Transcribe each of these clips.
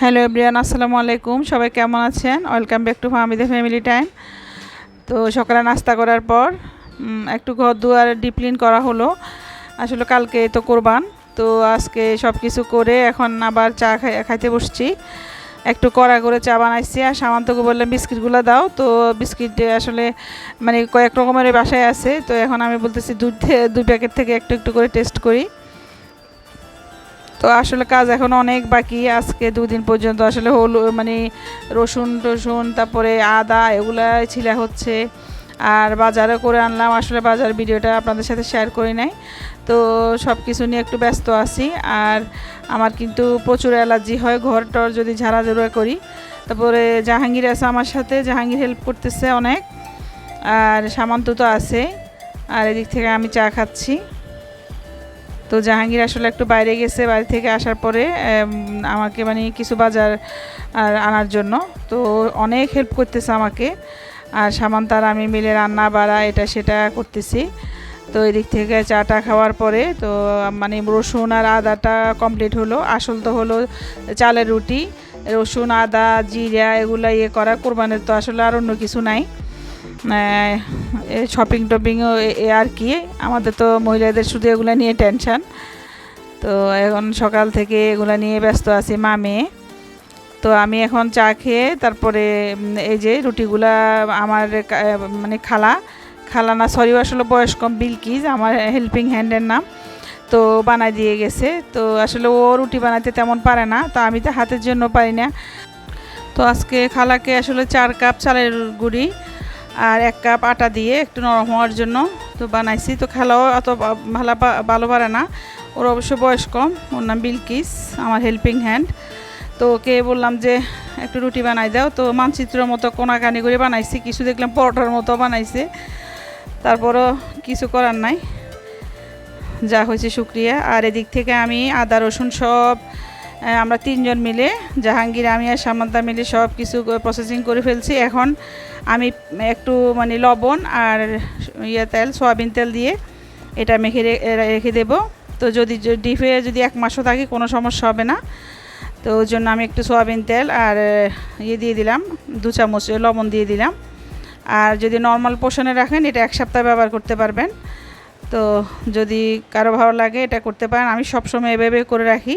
Hello everyone আসসালামু আলাইকুম। সবাই কেমন আছেন? ওয়েলকাম ব্যাক টু ফামিদের ফ্যামিলি টাইম। তো সকালে নাস্তা করার পর একটু ঘর দুয়ার ডিপ্লিন করা হলো। আসলে কালকে তো কোরবান, তো আজকে সব কিছু করে এখন আবার চা খাই, খাইতে বসছি। একটু কড়া করে চা বানাইছি আর সামান্তকে বললাম, বিস্কিটগুলো দাও। তো বিস্কিট আসলে মানে কয়েক রকমের বাসায় আছে। তো এখন আমি বলতেছি, দুধ দুই প্যাকেট থেকে একটু একটু করে টেস্ট করি। তো আসলে কাজ এখন অনেক বাকি, আজকে দুদিন পর্যন্ত আসলে হলু মানে রসুন টসুন, তারপরে আদা এগুলা ছিলা হচ্ছে। আর বাজারে করে আনলাম, আসলে বাজার ভিডিওটা আপনাদের সাথে শেয়ার করি নাই। তো সব কিছু নিয়ে একটু ব্যস্ত আছি, আর আমার কিন্তু প্রচুর অ্যালার্জি হয়, ঘর টর যদি ঝাড়াঝুড়া করি। তারপরে জাহাঙ্গীর আছে আমার সাথে, জাহাঙ্গীর হেল্প করতেছে অনেক। আর সামান্ত তো আছে, আর এদিক থেকে আমি চা খাচ্ছি। তো জাহাঙ্গীর আসলে একটু বাইরে গেছে বাড়ি থেকে আসার পরে আমাকে মানে কিছু বাজার আনার জন্য। তো অনেক হেল্প করতেছে আমাকে। আর সামান্তার আমি মিলে রান্না, বাড়া, এটা সেটা করতেছি। তো এদিক থেকে চাটা খাওয়ার পরে তো মানে রসুন আর আদাটা কমপ্লিট হলো। আসল তো হলো চালের রুটি। রসুন, আদা, জিরা, এগুলো ইয়ে করা। কোরবানের তো আসলে আর অন্য কিছু নাই। শপিং টপিংও এ আর কি। আমাদের তো মহিলাদের শুধু এগুলো নিয়ে টেনশন তো এখন সকাল থেকে এগুলো নিয়ে ব্যস্ত আছি মা মেয়ে। তো আমি এখন চা খেয়ে তারপরে এই যে রুটিগুলা আমার মানে খালা। খালা না সরি আসলে বয়স্ক, বিলকিজ, আমার হেল্পিং হ্যান্ডের নাম। তো বানাই দিয়ে গেছে। তো আসলে ও রুটি বানাতে তেমন পারে না, তো আমি তো হাতের জন্য পারি না। তো আজকে খালাকে আসলে চার কাপ চালের গুঁড়ি আর এক কাপ আটা দিয়ে একটু নরম হওয়ার জন্য তো বানাইছি। তো খালাও অত ভালো ভালো পারে না। ওর অবশ্য বয়স কম। ওর নাম বিলকিস, আমার হেল্পিং হ্যান্ড। তো ওকে বললাম যে, একটু রুটি বানাই দাও। তো মানচিত্রের মতো কোনাকানি করে বানাইছি। কিছু দেখলাম পরোটার মতো বানাইছে। তারপরও কিছু করার নাই। যা হয়েছে, শুক্রিয়া। আর এদিক থেকে আমি আদা, রসুন সব আমরা তিনজন মিলে, জাহাঙ্গীর, আমি আর সামান্তা মিলে সব কিছু প্রসেসিং করে ফেলছি। এখন আমি একটু মানে লবণ আর ইয়ে তেল, সয়াবিন তেল দিয়ে এটা মেখে রেখে দেব। তো যদি ডিপে যদি এক মাসও থাকে, কোনো সমস্যা হবে না। তো ওই জন্য আমি একটু সয়াবিন তেল আর ইয়ে দিয়ে দিলাম, দু চামচ লবণ দিয়ে দিলাম। আর যদি নর্মাল পোষণে রাখেন, এটা এক সপ্তাহ ব্যবহার করতে পারবেন। তো যদি কারও ভালো লাগে, এটা করতে পারেন। আমি সবসময় এভাবে করে রাখি।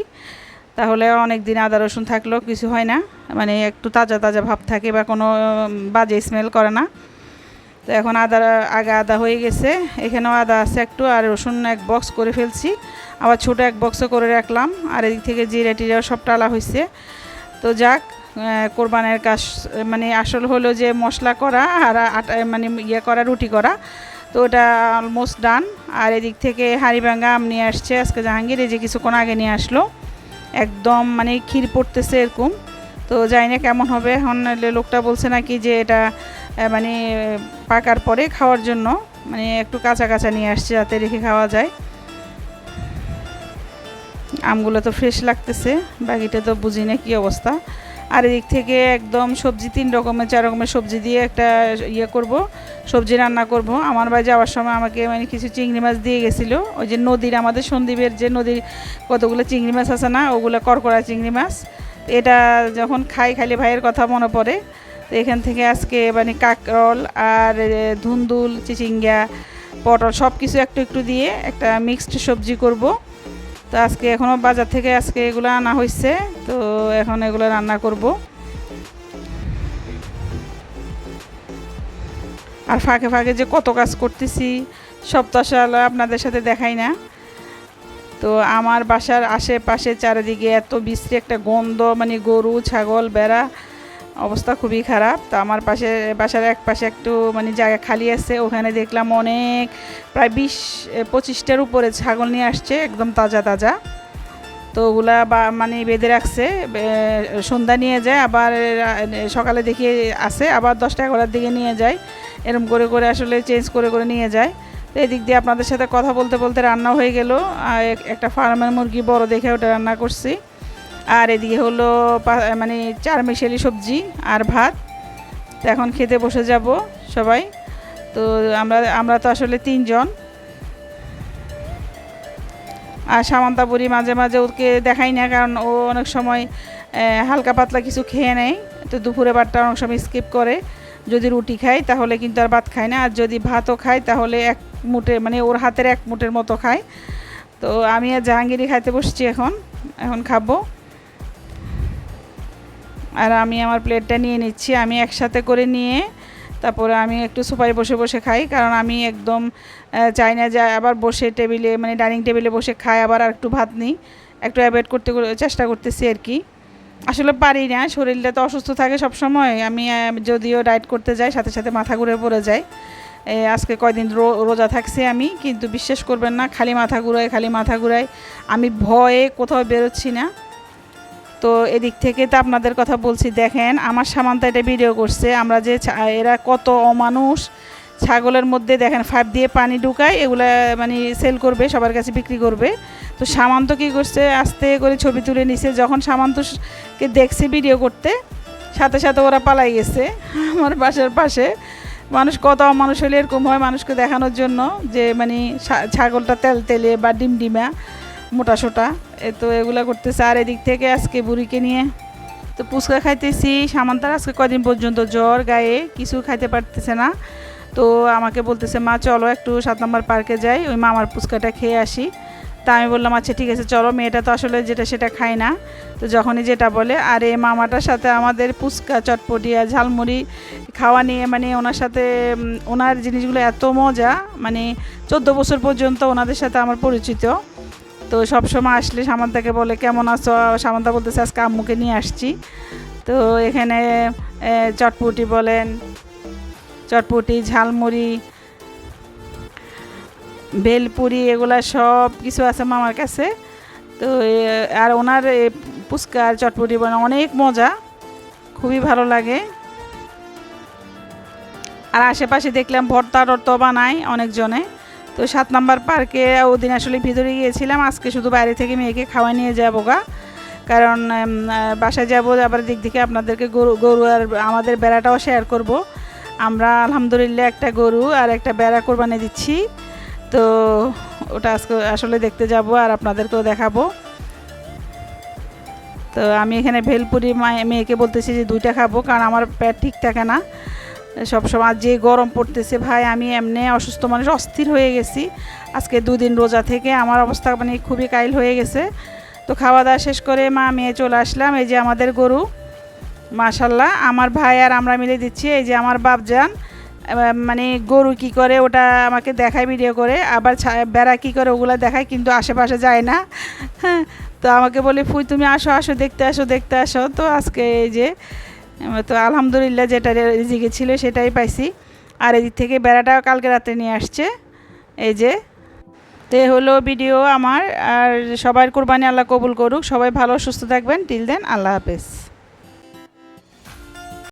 তাহলে অনেক দিন আদা রসুন থাকলেও কিছু হয় না। মানে একটু তাজা তাজা ভাব থাকে বা কোনো বাজে স্মেল করে না। তো এখন আদা, আগে আদা হয়ে গেছে। এখানেও আদা আছে একটু আর রসুন এক বক্স করে ফেলছি। আবার ছোটো এক বক্সও করে রাখলাম। আর এদিক থেকে জিরা টিরাও সব টালা হয়েছে তো যাক কোরবানের কাজ মানে আসল হলো যে মশলা করা আর আটা মানে ইয়ে করা, রুটি করা। তো ওটা অলমোস্ট ডান আর এদিক থেকে হাড়িভাঙ্গা আম নিয়ে আসছে। আজকে জাহাঙ্গীর এই যে কিছুক্ষণ আগে নিয়ে আসলো। একদম মানে ক্ষীর পড়তেছে এরকম। তো জানি না কেমন হবে। এখন লোকটা বলছে নাকি যে এটা মানে পাকার পরে খাওয়ার জন্য। মানে একটু কাঁচা কাঁচা নিয়ে আসছে যাতে রেখে খাওয়া যায়। আমগুলো তো ফ্রেশ লাগতেছে। বাকিটা তো বুঝি না কী অবস্থা। আর এদিক থেকে একদম সবজি, তিন রকমের, চার রকমের সবজি দিয়ে একটা ইয়ে করব, সবজি রান্না করব। আমার বাড়ি যাওয়ার সময় আমাকে মানে কিছু চিংড়ি মাছ দিয়ে গেছিল। ওই যে নদীর, আমাদের সন্দীপের যে নদীর কতগুলো চিংড়ি মাছ আছে না, ওগুলো করকরা চিংড়ি মাছ। এটা যখন খাই খালি ভাইয়ের কথা মনে পড়ে। তো এখান থেকে আজকে মানে কাকরল আর ধুন্দুল, চিচিঙ্গা, পটল সব কিছু একটু একটু দিয়ে একটা মিক্সড সবজি করব। তো আজকে এখনও বাজার থেকে আজকে এগুলো আনা হয়েছে তো এখন এগুলো রান্না করব। আর ফাঁকে ফাঁকে যে কত কাজ করতেছি আসলে আপনাদের সাথে দেখাই না। তো আমার বাসার আশেপাশে চারিদিকে এত বিশ্রী একটা গন্ধ মানে গরু, ছাগল, বেড়া অবস্থা খুবই খারাপ। তো আমার পাশে, বাসার এক পাশে একটু মানে জায়গা খালি আছে, ওখানে দেখলাম অনেক, প্রায় বিশ পঁচিশটার উপরে ছাগল নিয়ে আসছে, একদম তাজা তাজা। তো ওগুলা বা মানে বেঁধে রাখছে সন্ধ্যা নিয়ে যায়, আবার সকালে দেখি আসে আবার দশটা এগারোটার দিকে নিয়ে যায়, এরম করে করে আসলে চেঞ্জ করে করে নিয়ে যায়। তো এদিক দিয়ে আপনাদের সাথে কথা বলতে বলতে রান্না হয়ে গেল একটা ফার্মের মুরগি বড় দেখে ওটা রান্না করছি। আর এদিকে হলো মানে চার মিশালি সবজি আর ভাত। তো এখন খেতে বসে যাব সবাই। তো আমরা আমরা তো আসলে তিনজন। আর সামান্তা বুড়ি মাঝে মাঝে ওকে দেখাই না, কারণ ও অনেক সময় হালকা পাতলা কিছু খেয়ে নেয়। তো দুপুরে ভাতটা অনেক সময় স্কিপ করে। যদি রুটি খায় তাহলে কিন্তু আর ভাত খায় না। আর যদি ভাতও খায় তাহলে এক মুঠে মানে ওর হাতের এক মুঠের মতো খায়। তো আমি আর জাহাঙ্গীরই খাইতে বসছি এখন। এখন খাব। আর আমি আমার প্লেটটা নিয়ে নিচ্ছি। আমি একসাথে করে নিয়ে তারপরে আমি একটু সোফায় বসে বসে খাই কারণ আমি একদম চাই না যে আবার বসে টেবিলে মানে ডাইনিং টেবিলে বসে খাই আবার আর একটু ভাত নিই। একটু অ্যাভয়েড করতে চেষ্টা করতেছি আর কি। আসলে পারি না শরীরটা তো অসুস্থ থাকে সব সময় আমি যদিও ডায়েট করতে যাই সাথে সাথে মাথা ঘুরে পড়ে এ, আজকে কয়দিন রোজা থাকছি আমি কিন্তু বিশ্বাস করবেন না খালি মাথা ঘুরায় খালি মাথা ঘুরায় আমি ভয়ে কোথাও বেরোচ্ছি না। তো এদিক থেকে তো আপনাদের কথা বলছি, দেখেন আমার সামান্তা এটা ভিডিও করছে, আমরা যে এরা কত অমানুষ, ছাগলের মধ্যে দেখেন ফাইভ দিয়ে পানি ঢুকায়, এগুলা মানে সেল করবে, সবার কাছে বিক্রি করবে। তো সামান্ত কী করছে, আস্তে করে ছবি তুলে নিছে, যখন সামান্তকে দেখছে ভিডিও করতে, সাথে সাথে ওরা পালাই গেছে, আমার বাসার পাশে। মানুষ কত মানুষ হলে এরকম হয় মানুষকে দেখানোর জন্য, যে মানে ছাগলটা তেল তেলে বা ডিম ডিমা মোটা সোটা এ তো এগুলা করতেছে। আর এদিক থেকে আজকে বুড়িকে নিয়ে তো পুচকা খাইতেছি। সামান্তার আজকে কদিন পর্যন্ত জ্বর, গায়ে, কিছু খাইতে পারতেছে না। তো আমাকে বলতেছে, মা, চলো একটু সাত নম্বর পার্কে যাই, ওই মামার পুচকাটা খেয়ে আসি। তা আমি বললাম আচ্ছা ঠিক আছে, চলো, মেয়েটা তো আসলে যেটা সেটা খায় না। তো যখনই যেটা বলে, আর, এই মামাটার সাথে আমাদের পুচকা, চটপটি আর ঝালমুড়ি খাওয়া নিয়ে মানে ওনার সাথে ওনার জিনিসগুলো এত মজা মানে চোদ্দ বছর পর্যন্ত ওনাদের সাথে আমার পরিচিত। তো সব সময় আসলে সামান্তাকে বলে, কেমন আছো? সামান্তা বলতেছে, আজকে আম্মুকে নিয়ে আসছি। তো এখানে চটপটি বলেন, চটপটি, ঝালমুড়ি, বেলপুরি, এগুলা সব কিছু আছে মামার কাছে। তো আর ওনার আর চটপটি বলে অনেক মজা, খুবই ভালো লাগে। আর আশেপাশে দেখলাম ভর্তা টর্তা বানায় অনেকজনে। তো সাত নাম্বার পার্কে ওদিন আসলে ভিতরে গিয়েছিলাম। আজকে শুধু বাইরে থেকে মেয়েকে খাওয়া নিয়ে যাব গা। কারণ বাসায় যাব, আবার দিক থেকে আপনাদেরকে গরু গরু আর আমাদের বেড়াটাও শেয়ার করব। আমরা আলহামদুলিল্লাহ একটা গরু আর একটা বেড়া কোরবানি দিচ্ছি। তো ওটা আজকে আসলে দেখতে যাব আর আপনাদেরকেও দেখাবো। তো আমি এখানে ভেলপুরি মায়ে- মেয়েকে বলতেছি যে দুইটা খাব, কারণ আমার পেট ঠিক থাকে না। সবসময় যে গরম পড়তেছে, ভাই, আমি এমনি অসুস্থ মানুষ, অস্থির হয়ে গেছি। আজকে দুদিন রোজা থেকে আমার অবস্থা মানে খুবই কাইল হয়ে গেছে। তো খাওয়া দাওয়া শেষ করে মা, মেয়ে চলে আসলাম, এই যে আমাদের গরু। মাশাল্লাহ, আমার ভাই আর আমরা মিলে দিচ্ছি, এই যে আমার বাপজান। মানে গরু কি করে, ওটা আমাকে দেখায় ভিডিও করে, আবার বেড়া কি করে, ওগুলো দেখায়, কিন্তু আশেপাশে যায় না। হ্যাঁ তো আমাকে বলে, ফুই, তুমি আসো আসো, দেখতে আসো দেখতে আসো। তো আজকে এই যে তো আলহামদুলিল্লাহ যেটা রিজিকে ছিল সেটাই পাইছি। আর এদিক থেকে বেড়াটা কালকে রাতে নিয়ে আসছে। এই যে, তে হলো ভিডিও আমার। আর সবার কোরবানি আল্লাহ কবুল করুক। সবাই ভালো সুস্থ থাকবেন। টিল দেন আল্লাহ হাফেজ।